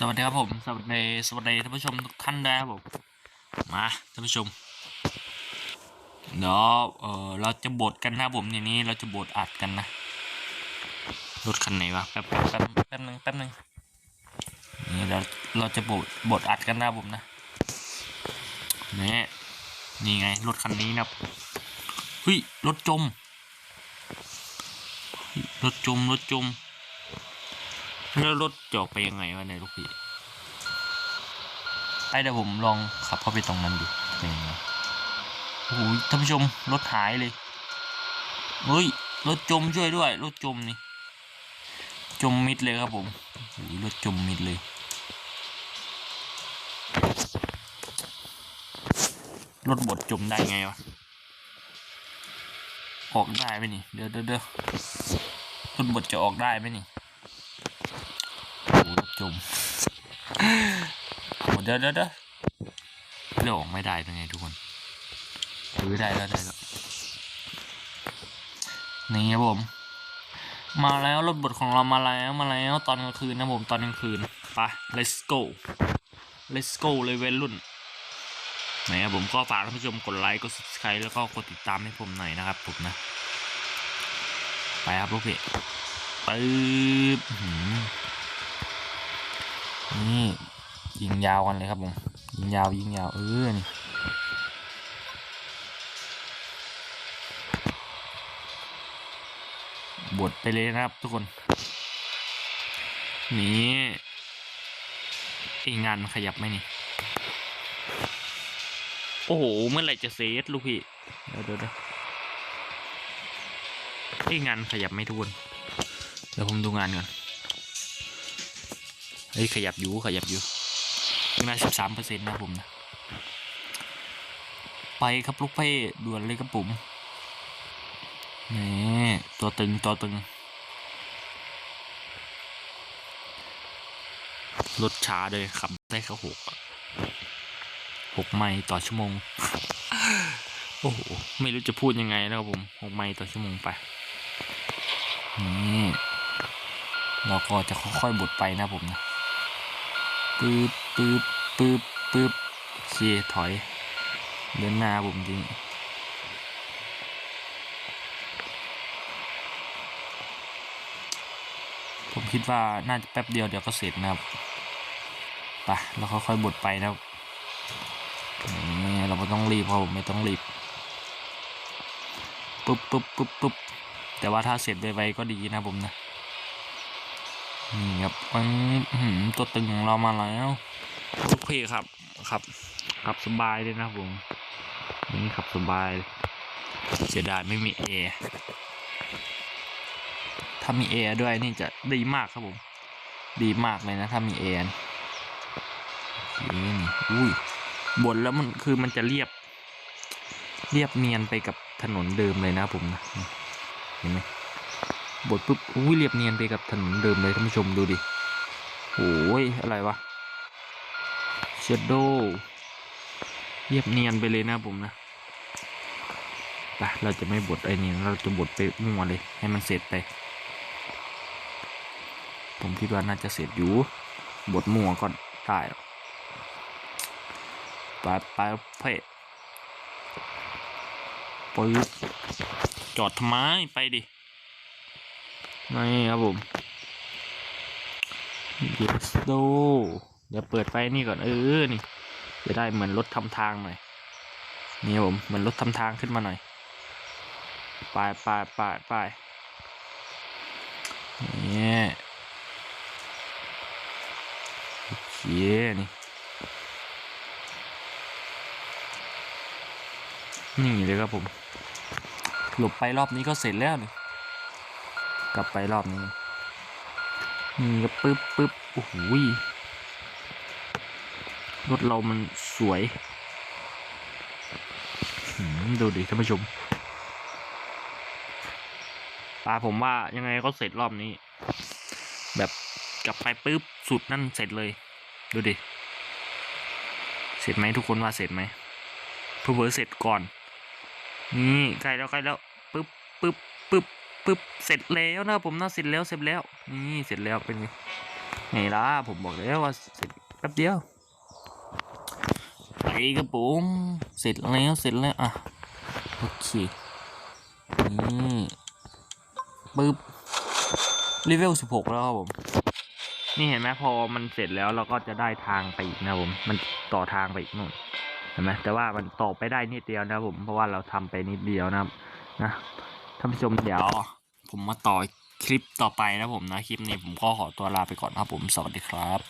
สวัสดีครับผมสวัสดีสวัสดีท่านผู้ชมทุกท่านด้วยครับผมมาท่านผู้ชมเดี๋ยวเออเราจะบดกันนะผมทีนี้เราจะบดอัดกันนะรถคันไหนวะแป๊บแป๊บแป๊บแป๊บนึงแป๊บนึงนี่เราเราจะบดบดอัดกันนะผมนะนี่นี่ไงรถคันนี้นะเฮ้ยรถจมรถจมรถจม แล้วรถจอกไปยังไงวะเนี่ยลูกพี่ไอเดี๋ยวผมลองขับเข้าไปตรงนั้นดูเป็นยังไงโอ้โหท่านผู้ชมรถหายเลยเฮ้ยรถจมช่วยด้วยรถจมนี่จมมิดเลยครับผมโอ้โหรถจมมิดเลยรถบดจมได้ไงวะออกได้ไหมนี่เดี๋ยวเดี๋ยวเดี๋ยวรถบดจะออกได้ไหมนี่ จมโอ้เดี๋ยวเดี๋ยวเดี๋ยวเรื่องออกไม่ได้เป็นไงทุกคนหรือได้แล้วได้แล้วนี่ครับผม มาแล้วรถบดของเรามาแล้วมาแล้วตอนกลางคืนนะผมตอนกลางคืนไป let's go let's go เลยเวยรุ่นไหนครับผมก็ฝากท่านผู้ชมกดไลค์กด subscribe แล้วก็กดติดตามให้ผมหน่อยนะครับผมนะ ไปครับลูกพี่ปึ๊บอื้อหือ นี่ยิงยาวกันเลยครับผมยิงยาวยิงยาวเออนี่บดไปเลยนะครับทุกคนนี่ไองานขยับไหมนี่ โอ้โห เมื่อไหร่จะเซตลูกพี่ เดี๋ยวเดี๋ยวเดี๋ยวไองานขยับไหมทุกคน เดี๋ยวผมดูงานก่อน ฮ้ยขยับอยู่ขยับอยู่ยังได้สิบสามเปอร์เซ็นต์นะผมนะ ไปครับลูกเพ่ด่วนเลยครับผมนี่ตัวตึงตัวตึงรถช้าเลยขับได้แค่หกหกไมล์ต่อชั่วโมง โอ้โห ไม่รู้จะพูดยังไงนะครับผมหกไมล์ต่อชั่วโมงไปนี่เราก็จะค่อยๆบดไปนะผมนะ ปื๊บปื๊บปื๊บปื๊บโอเคถอย เดินหน้าผมจริงผมคิดว่าน่าจะแป๊บเดียวเดี๋ยวก็เสร็จนะครับไปแล้วค่อยๆบดไปนะครับนี่เราไม่ต้องรีบเพราะผมไม่ต้องรีบปุ๊บปุ๊บปุ๊บปุ๊บแต่ว่าถ้าเสร็จไวๆก็ดีนะผมนะ นี่ครับปังอื้อหือตัวตึงของเรามาแล้วโอเคครับครับขับสบายเลยนะครับผมนี่ขับสบายเลยเสียดายไม่มีแอร์ถ้ามีแอร์ด้วยนี่จะดีมากครับผม ดีมากเลยนะ ถ้ามีแอร์นี่โอเคนี่อุ้ยบนแล้วมันคือมันจะเรียบ เรียบเนียนไปกับถนนเดิมเลยนะครับผมนะนี่เห็นไหม บดปุ๊บอุ้ยเรียบเนียนไปกับถนนเดิมเลยท่านผู้ชมดูดิโอ้ยอะไรวะเชดโดเรียบเนียนไปเลยนะผมนะไปเราจะไม่บดไอ้นี่เราจะบดไปมั่วเลยให้มันเสร็จไป ผมคิดว่าน่าจะเสร็จอยู่บดมั่วก่อนได้หรอกไปไปเพ่ปึ๊บจอดทำไมไปดิ นี่ครับผม yes ดูเดี๋ยวเปิดไฟนี่ก่อนเออนี่จะได้เหมือนรถทำทางหน่อยนี่ครับผมเหมือนรถทำทางขึ้นมาหน่อยไปไปไปไปนี่โอเคนี่นี่เลยครับผม หลบไปรอบนี้ก็เสร็จแล้วนี่ กลับไปรอบนี้ นี่ก็ปึ๊บปึ๊บโอ้โหรถเรามันสวย ดูดิท่านผู้ชมตาผมว่ายังไงก็เสร็จรอบนี้ แบบกลับไปปึ๊บสุดนั่นเสร็จเลย ดูดิ เสร็จไหมทุกคนว่าเสร็จไหมเพื่อเสร็จก่อน นี่ใกล้แล้วใกล้แล้วปึ๊บปึ๊บปึ๊บ ปึ๊บเสร็จแล้วนะครับผมนะเสร็จแล้วเสร็จแล้วนี่เสร็จแล้วเป็นไงไงล่ะผมบอกแล้วว่าเสร็จแป๊บเดียวไปกระปุมเสร็จแล้วเสร็จแล้วอะโอเคนี่ปึ๊บเลเวลสิบหกแล้วครับผมนี่เห็นไหมพอมันเสร็จแล้วเราก็จะได้ทางไปอีกนะผมมันต่อทางไปอีกนู่นเห็นไหมแต่ว่ามันต่อไปได้นิดเดียวนะครับผมเพราะว่าเราทำไปนิดเดียวนะครับนะท่านผู้ชมเดี๋ยว ผมมาต่อคลิปต่อไปนะผมนะ คลิปนี้ผมก็ขอตัวลาไปก่อนนะครับผมสวัสดีครับ